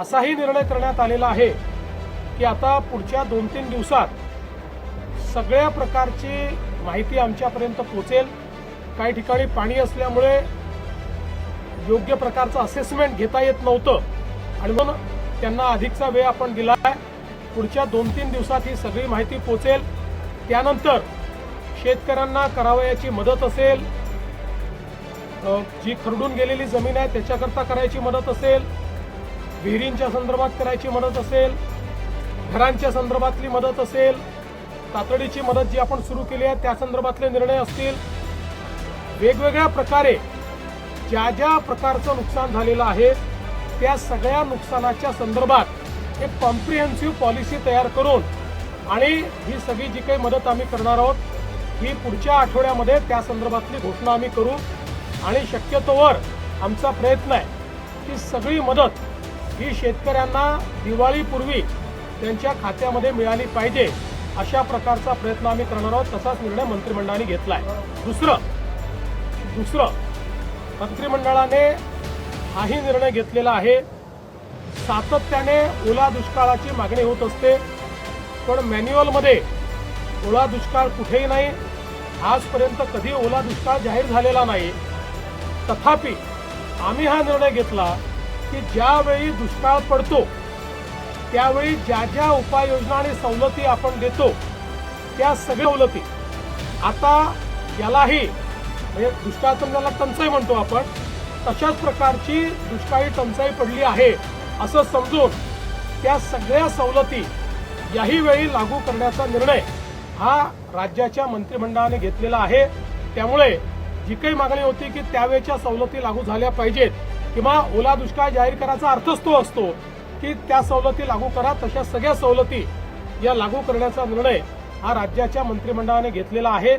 असाही निर्णय करण्यात आलेला आहे की आता पुढच्या दोन तीन दिवसात सगळ्या प्रकारची माहिती आमच्यापर्यंत पोहोचेल. काही ठिकाणी पाणी असल्यामुळे योग्य प्रकारचं असेसमेंट घेता येत नव्हतं. आणि म्हणून त्यांना अधिकचा वेळ आपण दिला आहे पुढच्या दोन तीन दिवसात ही सगळी माहिती पोचेल त्यानंतर शेतकऱ्यांना करावयाची मदत असेल. जी खरडून गेलेली जमीन आहे त्याच्याकरता करायची मदत असेल. विहिरींच्या संदर्भात करायची मदत असेल घरांच्या संदर्भातली मदत असेल तातडीची मदत जी आपण सुरू केली आहे त्या संदर्भातले निर्णय असतील. वेगवेगळ्या प्रकारे ज्या ज्या प्रकारचं नुकसान झालेलं आहे त्या सगळ्या नुकसानाच्या संदर्भात एक कॉम्प्रिहेन्सिव्ह पॉलिसी तयार करून आणि ही सगळी जी काही मदत आम्ही करणार आहोत ही पुढच्या आठवड्यामध्ये त्या संदर्भातली घोषणा आम्ही करू. आणि शक्यतोवर आमचा प्रयत्न आहे की सगळी मदत ही शेतकऱ्यांना दिवाळीपूर्वी त्यांच्या खात्यामध्ये मिळाली पाहिजे अशा प्रकारचा प्रयत्न आम्ही करणार आहोत तसाच निर्णय मंत्रिमंडळाने घेतला आहे दुसरं दुसरं मंत्रिमंडळाने हाही निर्णय घेतलेला आहे. सातत्याने ओला दुष्काळाची मागणी होत असते पण मॅन्युअलमध्ये ओला दुष्काळ कुठेही नाही. आजपर्यंत कधी ओला दुष्काळ जाहीर झालेला नाही. तथापि आम्ही हा निर्णय घेतला की ज्यावेळी दुष्काळ पडतो त्यावेळी ज्या ज्या उपाययोजना आणि सवलती आपण देतो त्या सगळ्या सवलती. आता यालाही म्हणजे दुष्काळ समजायला टंचाई म्हणतो आपण तशाच प्रकारची दुष्काळी टंचाई पडली आहे असं समजून त्या सगळ्या सवलती याही वेळी लागू करण्याचा निर्णय हा राज्याच्या मंत्रिमंडळाने घेतलेला आहे. त्यामुळे जी काही मागणी होती की त्यावेळच्या सवलती लागू झाल्या पाहिजेत किंवा ओला दुष्काळ जाहीर करायचा अर्थच तो असतो की त्या सवलती लागू करा तशा सगळ्या सवलती या लागू करण्याचा निर्णय हा राज्याच्या मंत्रिमंडळाने घेतलेला आहे.